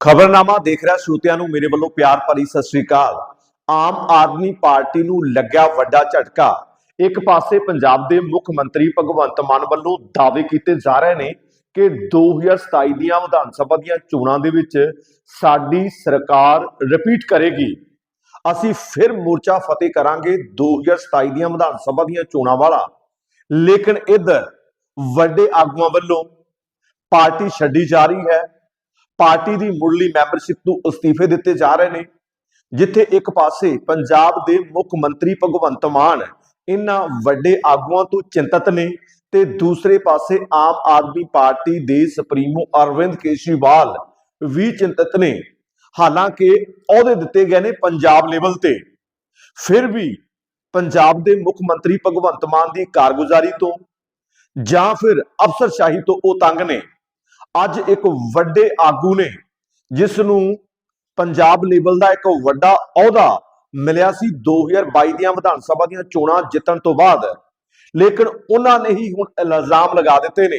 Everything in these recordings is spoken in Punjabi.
ਖਬਰਨਾਮਾ ਦੇਖ ਰਿਹਾ ਸਰੋਤਿਆਂ ਨੂੰ ਮੇਰੇ ਵੱਲੋਂ ਪਿਆਰ ਭਰੀ ਸਤਿ ਸ੍ਰੀ ਅਕਾਲ। ਆਮ ਆਦਮੀ ਪਾਰਟੀ ਨੂੰ ਲੱਗਿਆ ਵੱਡਾ ਝਟਕਾ। ਇੱਕ ਪਾਸੇ ਪੰਜਾਬ ਦੇ ਮੁੱਖ ਮੰਤਰੀ ਭਗਵੰਤ ਮਾਨ ਵੱਲੋਂ ਦਾਅਵੇ ਕੀਤੇ ਜਾ ਰਹੇ ਨੇ ਕਿ 2027 ਦੀਆਂ ਵਿਧਾਨ ਸਭਾ ਦੀਆਂ ਚੋਣਾਂ ਦੇ ਵਿੱਚ ਸਾਡੀ ਸਰਕਾਰ ਰਿਪੀਟ ਕਰੇਗੀ। ਅਸੀਂ ਫਿਰ ਮੋਰਚਾ ਫਤਿਹ ਕਰਾਂਗੇ 2027 ਦੀਆਂ ਵਿਧਾਨ ਸਭਾ ਦੀਆਂ ਚੋਣਾਂ ਵਾਲਾ। ਲੇਕਿਨ ਇੱਧਰ ਵੱਡੇ ਆਗੂਆਂ ਵੱਲੋਂ ਪਾਰਟੀ ਛੱਡੀ ਜਾ ਰਹੀ ਹੈ। ਪਾਰਟੀ ਦੀ ਮੁੱਢਲੀ ਮੈਂਬਰਸ਼ਿਪ ਤੋਂ ਅਸਤੀਫੇ ਦਿੱਤੇ ਜਾ ਰਹੇ ਨੇ, ਜਿੱਥੇ ਇੱਕ ਪਾਸੇ ਪੰਜਾਬ ਦੇ ਮੁੱਖ ਮੰਤਰੀ ਭਗਵੰਤ ਮਾਨ ਇਹਨਾਂ ਵੱਡੇ ਆਗੂਆਂ ਤੋਂ ਚਿੰਤਤ ਨੇ ਤੇ ਦੂਸਰੇ ਪਾਸੇ ਆਮ ਆਦਮੀ ਪਾਰਟੀ ਦੇ ਸੁਪਰੀਮੋ ਅਰਵਿੰਦ ਕੇਜਰੀਵਾਲ ਵੀ ਚਿੰਤਤ ਨੇ। ਹਾਲਾਂਕਿ ਅਹੁਦੇ ਦਿੱਤੇ ਗਏ ਨੇ ਪੰਜਾਬ ਲੈਵਲ ਤੇ। ਫਿਰ ਵੀ ਪੰਜਾਬ ਦੇ ਮੁੱਖ ਮੰਤਰੀ ਭਗਵੰਤ ਮਾਨ ਦੀ ਕਾਰਗੁਜ਼ਾਰੀ ਤੋਂ ਜਾਂ ਫਿਰ ਅਫਸਰਸ਼ਾਹੀ ਤੋਂ ਉਹ ਤੰਗ ਨੇ। ਅੱਜ ਇੱਕ ਵੱਡੇ ਆਗੂ ਨੇ ਜਿਸ ਨੂੰ ਪੰਜਾਬ ਲੈਵਲ ਦਾ ਇੱਕ ਵੱਡਾ ਅਹੁਦਾ ਮਿਲਿਆ ਸੀ 2022 ਦੀਆਂ ਵਿਧਾਨ ਸਭਾ ਦੀਆਂ ਚੋਣਾਂ ਜਿੱਤਣ ਤੋਂ ਬਾਅਦ। ਲੇਕਿਨ ਉਹਨਾਂ ਨੇ ਹੀ ਹੁਣ ਇਲਜ਼ਾਮ ਲਗਾ ਦਿੱਤੇ ਨੇ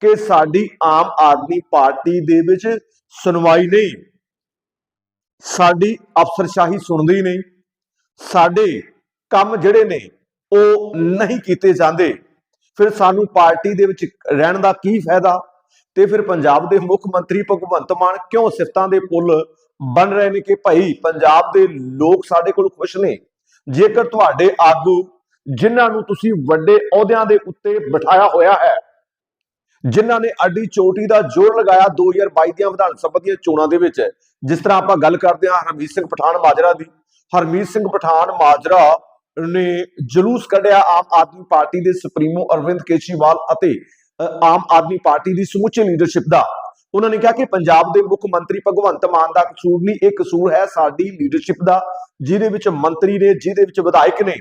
ਕਿ ਸਾਡੀ ਆਮ ਆਦਮੀ ਪਾਰਟੀ ਦੇ ਵਿੱਚ ਸੁਣਵਾਈ ਨਹੀਂ। ਸਾਡੀ ਅਫਸਰਸ਼ਾਹੀ ਸੁਣਦੀ ਨਹੀਂ। ਸਾਡੇ ਕੰਮ ਜਿਹੜੇ ਨੇ, ਉਹ ਨਹੀਂ ਕੀਤੇ ਜਾਂਦੇ। ਫਿਰ ਸਾਨੂੰ ਪਾਰਟੀ ਦੇ ਵਿੱਚ ਰਹਿਣ ਦਾ ਕੀ ਫਾਇਦਾ? ਤੇ ਫਿਰ ਪੰਜਾਬ ਦੇ ਮੁੱਖ ਮੰਤਰੀ ਭਗਵੰਤ ਮਾਨ ਕਿਉਂ ਸਿਫਤਾਂ ਦੇ ਪੁੱਲ ਬਣ ਰਹੇ ਨੇ ਕਿ ਭਾਈ ਪੰਜਾਬ ਦੇ ਲੋਕ ਸਾਡੇ ਕੋਲ ਖੁਸ਼ ਨੇ? ਜੇਕਰ ਤੁਹਾਡੇ ਆਗੂ ਜਿਨ੍ਹਾਂ ਨੂੰ ਤੁਸੀਂ ਵੱਡੇ ਅਹੁਦਿਆਂ ਦੇ ਉੱਤੇ ਬਿਠਾਇਆ ਹੋਇਆ ਹੈ, ਜਿਨ੍ਹਾਂ ਨੇ ਅੱਡੀ ਚੋਟੀ ਦਾ ਜੋਰ ਲਗਾਇਆ 2022 ਦੀਆਂ ਵਿਧਾਨ ਸਭਾ ਦੀਆਂ ਚੋਣਾਂ ਦੇ ਵਿੱਚ, ਜਿਸ ਤਰ੍ਹਾਂ ਆਪਾਂ ਗੱਲ ਕਰਦੇ ਹਾਂ ਹਰਮੀਤ ਸਿੰਘ ਪਠਾਨ ਮਾਜਰਾ ਦੀ, ਹਰਮੀਤ ਸਿੰਘ ਪਠਾਨ ਮਾਜਰਾ ਨੇ ਜਲੂਸ ਕੱਢਿਆ ਆਮ ਆਦਮੀ ਪਾਰਟੀ ਦੇ ਸੁਪਰੀਮੋ ਅਰਵਿੰਦ ਕੇਜਰੀਵਾਲ ਅਤੇ ਆਮ ਆਦਮੀ ਪਾਰਟੀ ਦੀ ਸਮੁੱਚੀ ਲੀਡਰਸ਼ਿਪ ਦਾ। ਉਹਨਾਂ ਨੇ ਕਿਹਾ ਕਿ ਪੰਜਾਬ ਦੇ ਮੁੱਖ ਮੰਤਰੀ ਭਗਵੰਤ ਮਾਨ ਦਾ ਕਸੂਰ ਨਹੀਂ ਇਹ ਕਸੂਰ ਹੈ ਸਾਡੀ ਲੀਡਰਸ਼ਿਪ ਦਾ ਜਿਹਦੇ ਵਿੱਚ ਮੰਤਰੀ ਨੇ ਜਿਹਦੇ ਵਿੱਚ ਵਿਧਾਇਕ ਨੇ।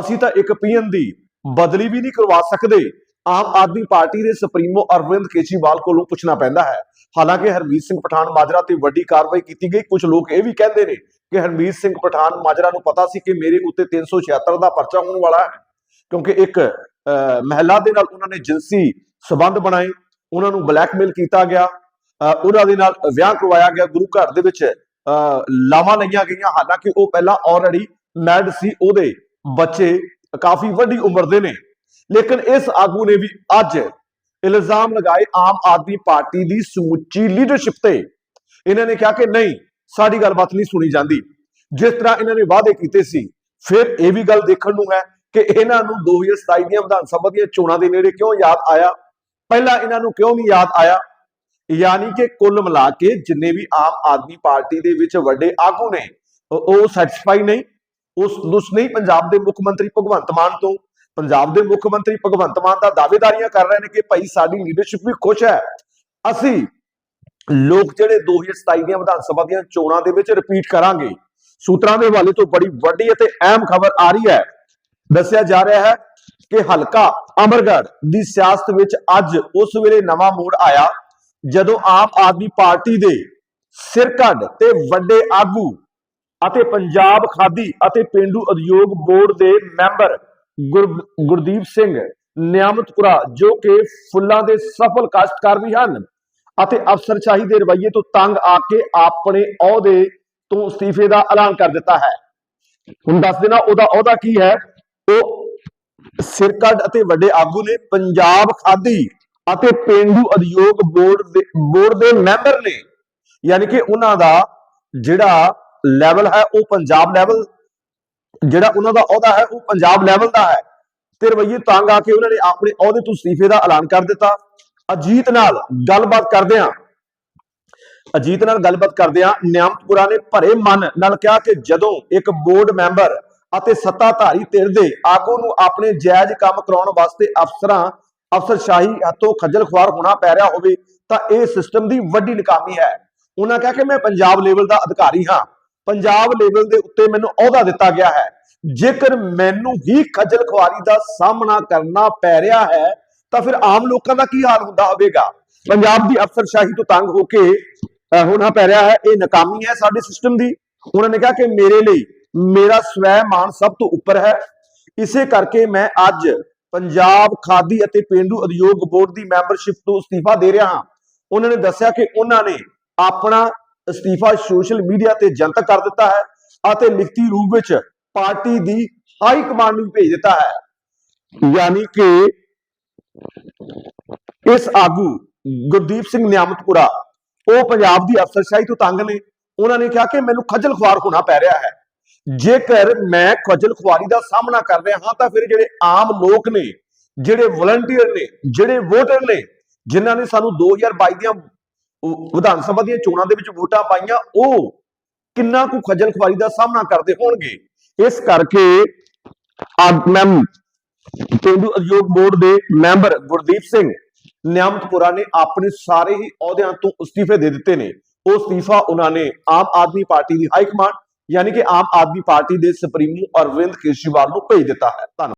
ਅਸੀਂ ਤਾਂ ਇੱਕ ਪੀਐਨ ਦੀ ਬਦਲੀ ਵੀ ਨਹੀਂ ਕਰਵਾ ਸਕਦੇ। ਆਮ ਆਦਮੀ ਪਾਰਟੀ ਦੇ ਸੁਪਰੀਮੋ ਅਰਵਿੰਦ ਕੇਜਰੀਵਾਲ ਕੋਲੋਂ ਪੁੱਛਣਾ ਪੈਂਦਾ ਹੈ। ਹਾਲਾਂਕਿ ਹਰਮੀਤ ਸਿੰਘ ਪਠਾਨ ਮਾਜਰਾ ਤੇ ਵੱਡੀ ਕਾਰਵਾਈ ਕੀਤੀ ਗਈ ਕੁਝ ਲੋਕ ਇਹ ਵੀ ਕਹਿੰਦੇ ਨੇ ਕਿ ਹਰਮੀਤ ਸਿੰਘ ਪਠਾਨ ਮਾਜਰਾ ਨੂੰ ਪਤਾ ਸੀ ਕਿ ਮੇਰੇ ਉੱਤੇ 376 ਦਾ ਪਰਚਾ ਹੋਣ ਵਾਲਾ ਹੈ। ਕਿਉਂਕਿ ਇੱਕ ਅਹ, ਮਹਿਲਾ ਦੇ ਨਾਲ ਉਹਨਾਂ ਨੇ ਜਿੰਸੀ ਸਬੰਧ ਬਣਾਏ ਉਹਨਾਂ ਨੂੰ ਬਲੈਕਮੇਲ ਕੀਤਾ ਗਿਆ ਅਹ, ਉਹਨਾਂ ਦੇ ਨਾਲ ਵਿਆਹ ਕਰਵਾਇਆ ਗਿਆ ਗੁਰੂ ਘਰ ਦੇ ਵਿੱਚ ਅਹ, ਲਾਵਾਂ ਲਈਆਂ ਗਈਆਂ ਹਾਲਾਂਕਿ ਉਹ ਪਹਿਲਾਂ ਆਲਰੇਡੀ ਮੈਡ ਸੀ ਉਹਦੇ ਬੱਚੇ ਕਾਫੀ ਵੱਡੀ ਉਮਰ ਦੇ ਨੇ। ਲੇਕਿਨ ਇਸ ਆਗੂ ਨੇ ਵੀ ਅੱਜ ਇਲਜ਼ਾਮ ਲਗਾਏ ਆਮ ਆਦਮੀ ਪਾਰਟੀ ਦੀ ਸਮੁੱਚੀ ਲੀਡਰਸ਼ਿਪ ਤੇ। ਇਹਨਾਂ ਨੇ ਕਿਹਾ ਕਿ ਨਹੀਂ ਸਾਡੀ ਗੱਲਬਾਤ ਨਹੀਂ ਸੁਣੀ ਜਾਂਦੀ। ਜਿਸ ਤਰ੍ਹਾਂ ਇਹਨਾਂ ਨੇ ਵਾਅਦੇ ਕੀਤੇ ਸੀ ਫਿਰ ਇਹ ਵੀ ਗੱਲ ਦੇਖਣ ਨੂੰ ਹੈ ਕਿ ਇਹਨਾਂ ਨੂੰ 2027 ਦੀਆਂ ਵਿਧਾਨ ਸਭਾ ਦੀਆਂ ਚੋਣਾਂ ਦੇ ਨੇੜੇ ਕਿਉਂ ਯਾਦ ਆਇਆ? ਪਹਿਲਾਂ ਇਹਨਾਂ ਨੂੰ ਕਿਉਂ ਨਹੀਂ ਯਾਦ ਆਇਆ? ਯਾਨੀ ਕਿ ਕੁੱਲ ਮਿਲਾ ਕੇ ਜਿੰਨੇ ਵੀ ਆਮ ਆਦਮੀ ਪਾਰਟੀ ਦੇ ਵਿੱਚ ਵੱਡੇ ਆਗੂ ਨੇ, ਉਹ- ਉਹ ਸੈਟੀਸਫਾਈ ਨਹੀਂ, ਉਸ ਦੁਸ ਨਹੀਂ ਪੰਜਾਬ ਦੇ ਮੁੱਖ ਮੰਤਰੀ ਭਗਵੰਤ ਮਾਨ ਤੋਂ। ਪੰਜਾਬ ਦੇ ਮੁੱਖ ਮੰਤਰੀ ਭਗਵੰਤ ਮਾਨ ਦਾ ਦਾਅਵੇਦਾਰੀਆਂ ਕਰ ਰਹੇ ਨੇ ਕਿ ਭਾਈ ਸਾਡੀ ਲੀਡਰਸ਼ਿਪ ਵੀ ਖੁਸ਼ ਹੈ। ਅਸੀਂ ਲੋਕ ਜਿਹੜੇ 2027 ਦੀਆਂ ਵਿਧਾਨ ਸਭਾ ਦੀਆਂ ਚੋਣਾਂ ਦੇ ਵਿੱਚ ਰਿਪੀਟ ਕਰਾਂਗੇ। ਸੂਤਰਾਂ ਦੇ ਹਵਾਲੇ ਤੋਂ ਬੜੀ ਵੱਡੀ ਅਤੇ ਅਹਿਮ ਖਬਰ ਆ ਰਹੀ ਹੈ। ਦੱਸਿਆ ਜਾ ਰਿਹਾ ਹੈ ਕਿ ਹਲਕਾ ਅਮਰਗੜ੍ਹ ਦੀ ਸਿਆਸਤ ਵਿੱਚ ਅੱਜ ਉਸ ਵੇਲੇ ਨਵਾਂ ਮੋੜ ਆਇਆ, ਜਦੋਂ ਆਮ ਆਦਮੀ ਪਾਰਟੀ ਦੇ ਸਿਰਕੱਢ ਤੇ ਵੱਡੇ ਆਗੂ ਅਤੇ ਪੰਜਾਬ ਖਾਦੀ ਅਤੇ ਪਿੰਡੂ ਉਦਯੋਗ ਬੋਰਡ ਦੇ ਮੈਂਬਰ ਗੁਰਦੀਪ ਸਿੰਘ ਨਿਆਮਤਪੁਰਾ, ਜੋ ਕਿ ਫੁੱਲਾਂ ਦੇ ਸਫਲ ਕਾਸ਼ਤਕਾਰ ਵੀ ਹਨ ਅਤੇ ਅਫਸਰਸ਼ਾਹੀ ਦੇ ਰਵੱਈਏ ਤੋਂ ਤੰਗ ਆ ਕੇ ਆਪਣੇ ਅਹੁਦੇ ਤੋਂ ਅਸਤੀਫੇ ਦਾ ਐਲਾਨ ਕਰ ਦਿੱਤਾ ਹੈ। ਹੁਣ ਦੱਸ ਦੇਣਾ ਉਹਦਾ ਅਹੁਦਾ ਕੀ ਹੈ? ਉਹ ਸਿਰਕੱਢ ਅਤੇ ਵੱਡੇ ਆਗੂ ਨੇ ਪੰਜਾਬ ਖਾਦੀ ਅਤੇ ਪਿੰਡੂ ਉਦਯੋਗ ਬੋਰਡ ਦੇ ਬੋਰਡ ਦੇ ਮੈਂਬਰ ਨੇ, ਯਾਨੀ ਕਿ ਉਹਨਾਂ ਦਾ ਜਿਹੜਾ ਲੈਵਲ ਹੈ ਉਹ ਪੰਜਾਬ ਲੈਵਲ ਜਿਹੜਾ ਉਹਨਾਂ ਦਾ ਅਹੁਦਾ ਹੈ ਉਹ ਪੰਜਾਬ ਲੈਵਲ ਦਾ ਹੈ। ਤੇ ਰਵਈਏ ਤੰਗ ਆ ਕੇ ਉਹਨਾਂ ਨੇ ਆਪਣੇ ਅਹੁਦੇ ਤੋਂ ਅਸਤੀਫੇ ਦਾ ਐਲਾਨ ਕਰ ਦਿੱਤਾ। ਅਜੀਤ ਨਾਲ ਗੱਲਬਾਤ ਕਰਦਿਆਂ ਅਜੀਤ ਨਾਲ ਗੱਲਬਾਤ ਕਰਦਿਆਂ ਨਿਆਮਤਪੁਰਾ ਨੇ ਭਰੇ ਮਨ ਨਾਲ ਕਿਹਾ ਕਿ ਜਦੋਂ ਇੱਕ ਬੋਰਡ ਮੈਂਬਰ ਅਤੇ ਸੱਤਾਧਾਰੀ ਧਿਰ ਦੇ ਆਗੂ ਨੂੰ ਆਪਣੇ ਜਾਇਜ਼ ਕੰਮ ਕਰਾਉਣ ਵਾਸਤੇ ਅਫਸਰਾਂ, ਅਫਸਰਸ਼ਾਹੀ ਹੱਥੋਂ ਖੱਜਲ ਖੁਆਰ ਹੋਣਾ ਪੈ ਰਿਹਾ ਹੋਵੇ ਤਾਂ ਇਹ ਸਿਸਟਮ ਦੀ ਵੱਡੀ ਨਕਾਮੀ ਹੈ। ਉਹਨਾਂ ਕਿਹਾ ਕਿ ਮੈਂ ਪੰਜਾਬ ਲੈਵਲ ਦਾ ਅਧਿਕਾਰੀ ਹਾਂ। ਪੰਜਾਬ ਲੈਵਲ ਦੇ ਉੱਤੇ ਮੈਨੂੰ ਅਹੁਦਾ ਦਿੱਤਾ ਗਿਆ ਹੈ। ਜੇਕਰ ਮੈਨੂੰ ਹੀ ਖੱਜਲ ਖੁਆਰੀ ਦਾ ਸਾਹਮਣਾ ਕਰਨਾ ਪੈ ਰਿਹਾ ਹੈ, ਤਾਂ ਫਿਰ ਆਮ ਲੋਕਾਂ ਦਾ ਕੀ ਹਾਲ ਹੁੰਦਾ ਹੋਵੇਗਾ? ਪੰਜਾਬ ਦੀ ਅਫਸਰਸ਼ਾਹੀ ਤੋਂ ਤੰਗ ਹੋ ਕੇ ਹੋਣਾ ਪੈ ਰਿਹਾ ਹੈ। ਇਹ ਨਕਾਮੀ ਹੈ ਸਾਡੇ ਸਿਸਟਮ ਦੀ। ਉਹਨਾਂ ਨੇ ਕਿਹਾ ਕਿ ਮੇਰੇ ਲਈ ਮੇਰਾ ਸਵੈ ਮਾਨ ਸਭ ਤੋਂ ਉੱਪਰ ਹੈ। ਇਸੇ ਕਰਕੇ ਮੈਂ ਅੱਜ ਪੰਜਾਬ ਖਾਦੀ ਅਤੇ ਪਿੰਡੂ ਉਦਯੋਗ ਬੋਰਡ ਦੀ ਮੈਂਬਰਸ਼ਿਪ ਤੋਂ ਅਸਤੀਫਾ ਦੇ ਰਿਹਾ ਹਾਂ। ਉਹਨਾਂ ਨੇ ਦੱਸਿਆ ਕਿ ਉਹਨਾਂ ਨੇ ਆਪਣਾ ਅਸਤੀਫਾ ਸੋਸ਼ਲ ਮੀਡੀਆ ਤੇ ਜਨਤਕ ਕਰ ਦਿੱਤਾ ਹੈ ਅਤੇ ਲਿਖਤੀ ਰੂਪ ਵਿੱਚ ਪਾਰਟੀ ਦੀ ਹਾਈ ਕਮਾਂਡ ਨੂੰ ਭੇਜ ਦਿੱਤਾ ਹੈ। ਯਾਨੀ ਕਿ ਇਸ ਆਗੂ ਗੁਰਦੀਪ ਸਿੰਘ ਨਿਆਮਤਪੁਰਾ, ਉਹ ਪੰਜਾਬ ਦੀ ਅਫਸਰਸ਼ਾਹੀ ਤੋਂ ਤੰਗ ਨੇ। ਉਹਨਾਂ ਨੇ ਕਿਹਾ ਕਿ ਮੈਨੂੰ ਖੱਜਲ ਖੁਆਰ ਹੋਣਾ ਪੈ ਰਿਹਾ ਹੈ। ਜੇਕਰ ਮੈਂ ਖਜਲ ਖੁਆਰੀ ਦਾ ਸਾਹਮਣਾ ਕਰ ਰਿਹਾ ਹਾਂ, ਤਾਂ ਫਿਰ ਜਿਹੜੇ ਆਮ ਲੋਕ ਨੇ, ਜਿਹੜੇ ਵਲੰਟੀਅਰ ਨੇ, ਜਿਹੜੇ ਵੋਟਰ ਨੇ, ਜਿਨ੍ਹਾਂ ਨੇ ਸਾਨੂੰ 2022 ਦੀਆਂ ਵਿਧਾਨ ਸਭਾ ਦੀਆਂ ਚੋਣਾਂ ਦੇ ਵਿੱਚ ਵੋਟਾਂ ਪਾਈਆਂ, ਉਹ ਕਿੰਨਾ ਕੁ ਖੱਜਲ ਖੁਆਰੀ ਦਾ ਸਾਹਮਣਾ ਕਰਦੇ ਹੋਣਗੇ? ਇਸ ਕਰਕੇ ਅੱਜ ਮੈਂ ਪੇਂਡੂ ਉਦਯੋਗ ਬੋਰਡ ਦੇ ਮੈਂਬਰ ਗੁਰਦੀਪ ਸਿੰਘ ਨਿਆਮਤਪੁਰਾ ਨੇ ਆਪਣੇ ਸਾਰੇ ਹੀ ਅਹੁਦਿਆਂ ਤੋਂ ਅਸਤੀਫੇ ਦੇ ਦਿੱਤੇ ਨੇ। ਉਹ ਅਸਤੀਫਾ ਉਹਨਾਂ ਨੇ ਆਮ ਆਦਮੀ ਪਾਰਟੀ ਦੀ ਹਾਈ ਕਮਾਂਡ ਯਾਨੀ ਕਿ ਆਮ ਆਦਮੀ ਪਾਰਟੀ ਦੇ ਸੁਪਰੀਮੋ ਅਰਵਿੰਦ ਕੇਜਰੀਵਾਲ ਨੂੰ ਭੇਜ ਦਿੱਤਾ ਹੈ। ਧੰਨਵਾਦ।